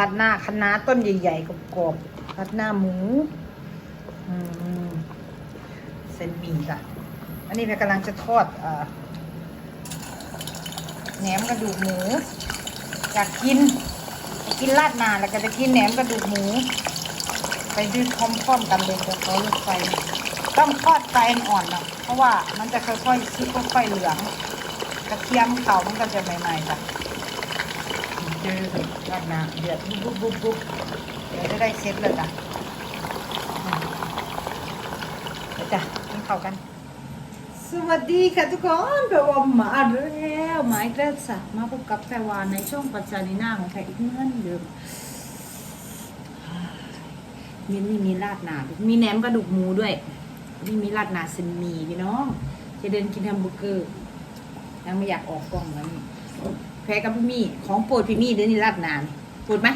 ราดหน้าคะน้าต้นใหญ่ๆกรอบๆราดหน้าหมูเส้นหมี่จ้ะอันนี้แม่กำลังจะทอดอแหนมกระดูกหมูอยากกินอยากกินราดหน้าแล้วก็จะกินแหนมกระดูกหมู ไปด้วยพร้อมๆกันเลยจะเขาลดไฟต้องทอดไฟอ่อนนะเพราะว่ามันจะค่อยๆชิค่อยๆเหลืองกระเทียมเขามันก็จะใหม่ๆจ้ะ เดือดราดหน้าเดือดบุ๊บบุ๊บบุ๊บเดี๋ยวจะได้เซ็ตเลยจ้ะเดี๋ยวจ้ะกินข้าวกัน สวัสดีค่ะทุกคนแปลว่ามาแล้วหมายแล้วจ้ะมาพบกับแปลว่าในช่องปัจจานีหน้าของใครอีกเมือนเดิมมีนี่มีราดหนาด้วยมีแหนมกระดูกหมูด้วยนี่มีราดหนาเส้นหมี่พี่น้องจะเดินกินแฮมเบอร์เกอร์ยังไม่อยากออกกล้องแล้วนี่ พ้กับพี่มี่ของโปรดพี่มี่เดี๋ยวนี้ราดหนานี่โปรดไหม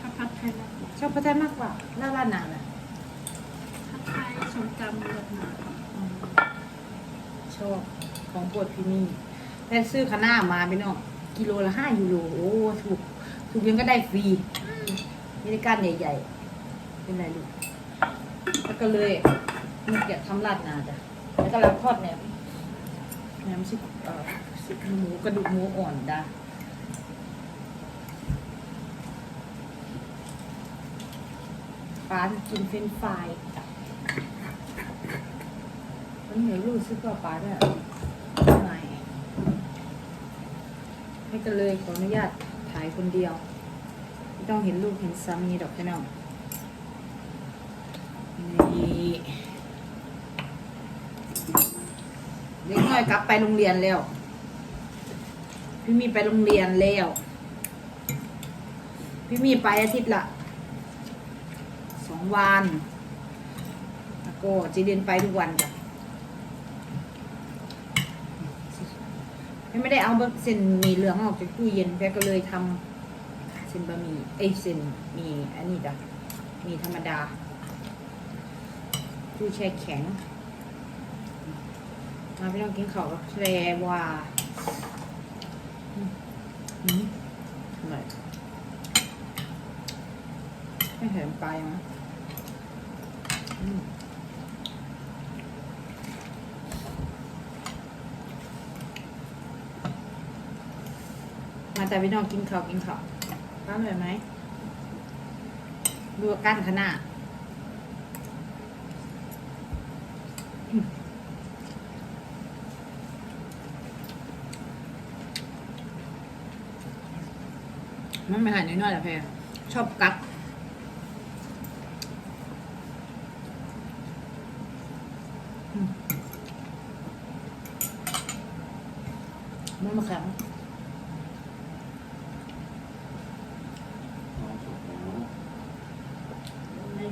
ถ้าพัดไทยนะชอบพระเจ้ามากกว่าราดราดหนาน่ะพัดไทยสมตำเลือดหนาอืมชอบของโปรดพี่มี่แต่ซื้อคาน่ามาพี่น้องกิโลละห้ายูโรโอ้ถูกถูกยังก็ได้ฟรีนี่ได้ก้านใหญ่ๆ เป็นไรลูกแล้วก็เลยมันอยากทำราดหนาจ้ะแล้วก็เราทอดแหนมแหนมสิเอ่อ สิหมูกระดูกหมูอ่อนดาป้ากินเฟรนช์ฟรายมันเหนียวรู้สึกว่าป้าเนี่ยไม่ให้กันเลยขออนุญาตถ่ายคนเดียว ไม่ต้องเห็นลูกเห็นสามีดอกพี่น้องนี่เด็กน้อยกลับไปโรงเรียนแล้ว พี่มีไปโรงเรียนแล้ว พี่มีไปอาทิตย์ละสองวันแล้วก็จีเรียนไปทุกวันจ้ะไม่ได้เอาเส้นหมีเหลืองออกจากตู้เย็นแพรก็เลยทำเส้นบะหมี่เอ้เส้นหมีอันนี้จ้ะมีธรรมดาตู้แช่แข็ง มาพี่น้องกินข้าวกับแพรว่าอืมอืมอร่อย ไม่เห็นปมั้ยมาแต่พี่น้องกินข้าวกินข้าวร้านอร่อยไหมดูกั้นขนาดมันไม่หายน้อยๆหรอเพรชอบกัด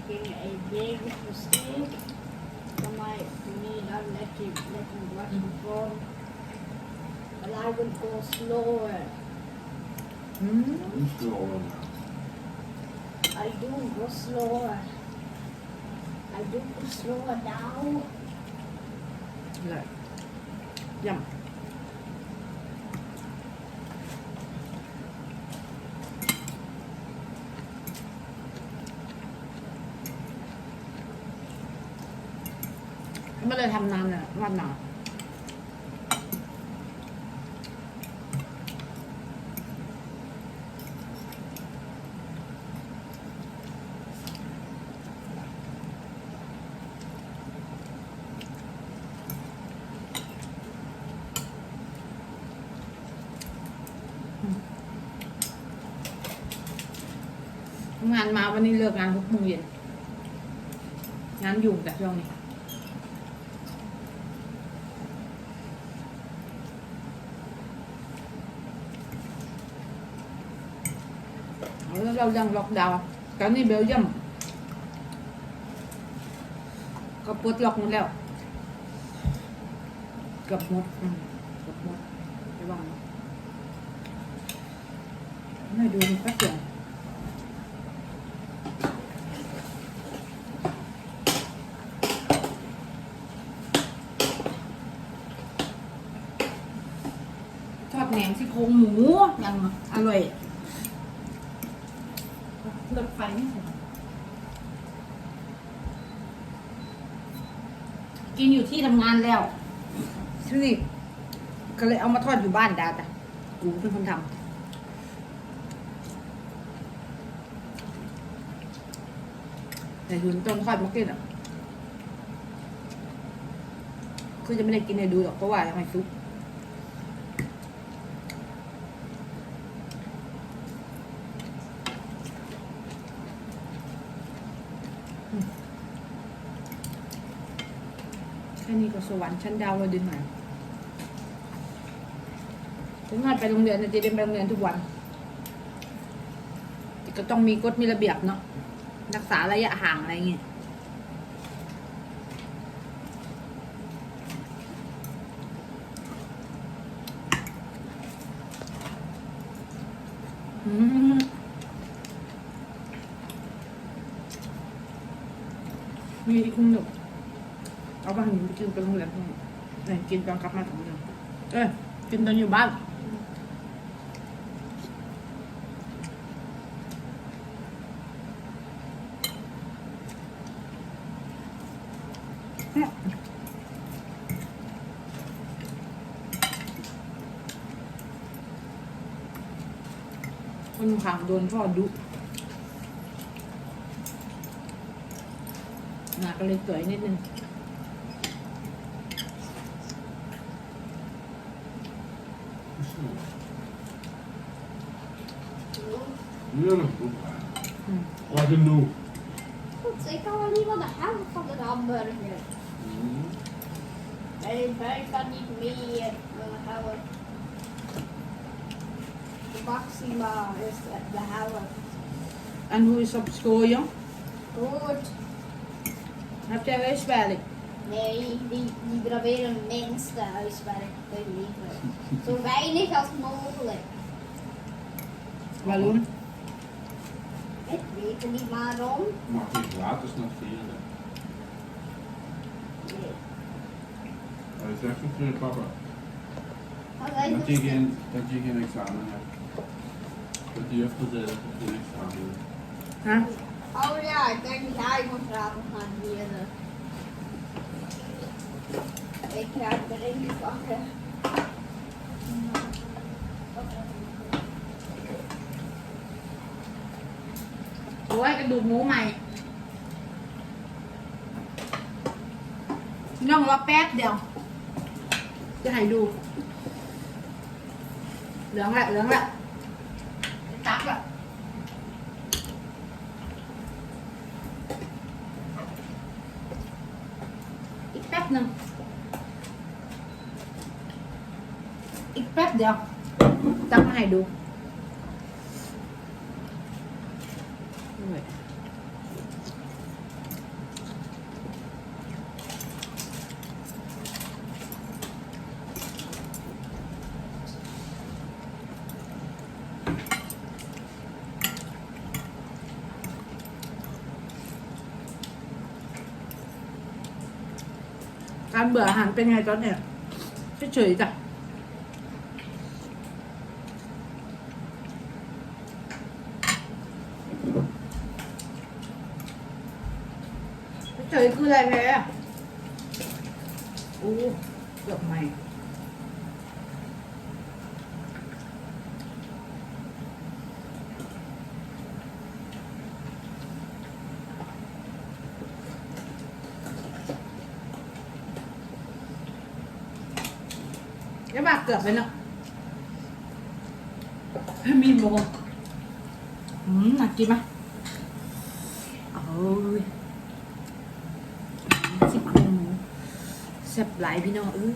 making a big mistake. Come I me not let you let you mm. before. But I would go slower. Mm. I do go slower. I do go slower now. Look. Yum. ไม่เลยทำนานเนี่ยวันหนาทำงานมาวันนี้เลิกงานหกโมงเย็นงานยุ่งแต่ช่วงนี้ แล้ว เรายังล็อกดาวน์ตอนนี้เบลเยียมก็ปลดล็อกหมดแล้วกือบหมดกือบหมดระวังไม่ดูมันก็เสียงทอดแหนมซี่โครงหมูย่างอร่อย รถไฟนี่กินอยู่ที่ทำงานแล้วทีนี้ก็เลยเอามาทอดอยู่บ้านดาจ้ะกูเป็นคนทำแต่ยุนต้นทอดมากินอะคือจะไม่ได้กินให้ดูหรอกเพราะว่าทำไมซุป ค่นี้ก็สวรรค์ชั้นดาวเลยดึงหน่อยถึงงานไปโรงเรียนนะจะเดินไปโรงเรียนทุกวันแต่ก็ต้องมีกฎมีระเบียบเนาะรักษาระยะห่างอะไรเงี้ยอืมมีอีกคนหนึ่ เอาไปให้หนูกินไปโรงเรียนพรุ่งนี้ไหนกินตอนกลับมาถึงเดือนเอ้ยกินตอนอยู่บ้านเนี่ยคนขังโดนพ่อดุหนาก็เลยสวยนิดนึง Wat genoeg. Goed, ik kan wel niet van de helft van de hamburger. Nee, hij kan niet meer. We. De maxima is de, helft. En hoe is het op school, jong? Goed. Heb jij huiswerk? Nee, die, die proberen het minste huiswerk te leveren. Zo weinig als mogelijk. Waarom? weten niet waarom. Mag ik gratis navigeren. Nee. Dat is echt goed voor je papa. Dat je, geen, dat je geen examen hebt. Dat je heeft gezegd dat je geen examen hebt. Huh? Oh ja, ik denk dat jij moet vragen gaan leren. Ik raak er niet van. อ้ยกระดูกหมูใหม่น้องรอแป๊บเดียว จะให้ดู เหลืองละเหลืองละตักละอีกแป๊บหนึ่งอีกแป๊บเดียวตักมาให้ดูด้วย การเบื่ออาหารเป็นไงตอนเนี้ยเฉยๆจ้ะเฉยคืออะไรแพ้อะโอ้เกือบใหม่ เดี๋ยวบาเกือบไปเนาะมีโมอืมน่ากินไหมโอ้ยสิบโมงแซ่บหลายพี่น้องเออ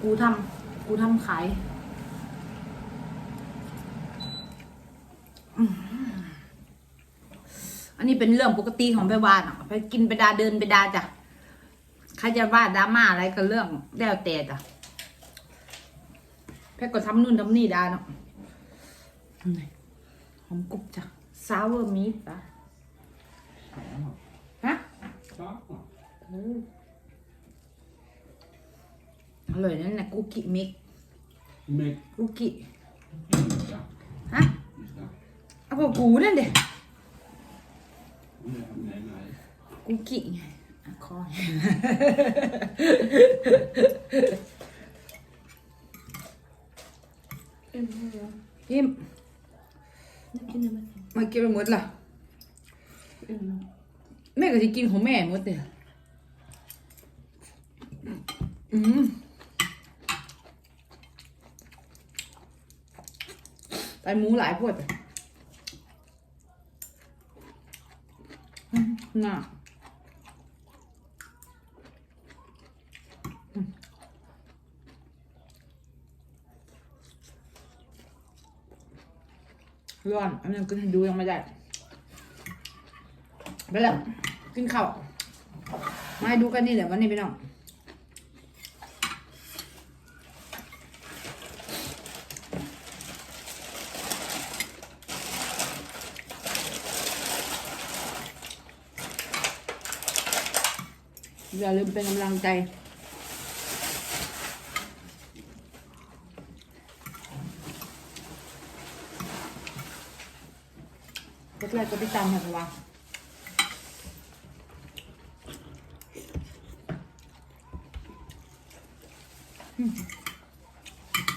กูทำกูทำขายอืมอันนี้เป็นเรื่องปกติของไปวานอะไปกินไปดาเดินไปดาจ้ะ รจะว่าดราม่าอะไรก็เรื่องแล้วแต่จ้ะแพ่ก็ทำนู่นทำนี่ดาเนาะนี่หอมกรุบจ้ะ sour meat ปะฮะ Ja. เอออร่อยนั่นนะกุกิมิก Med กุกิ ja, ฮะ ja. เอากับกูนั่นเด็ Ja, nej, nej. กุกิไง อะคอย En hur? ยิ้ม Nu kan jag med. มากินไปหมดล่ะ En. แม่ก็จะกินของแม่หมดเนี่ยอืมไตหมูหลายพวดอืมน่ะ ร้อนอันนั้กินดูยังไม่ได้ไปแล้วกินข้าวมาดูกันนี่แหละวันนี้พี่น้องอย่าลืมเป็นกำลังใจ กดไลค์กดติดตามห้ผมว่า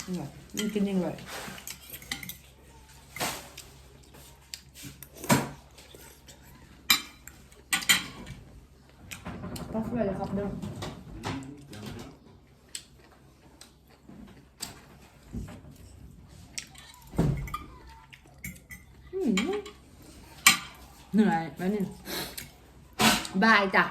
อร่อยมันกินยังไงปักไว้เลยครับเด้อ อืม เหนื่อยแล้วนี่บายจ้ะ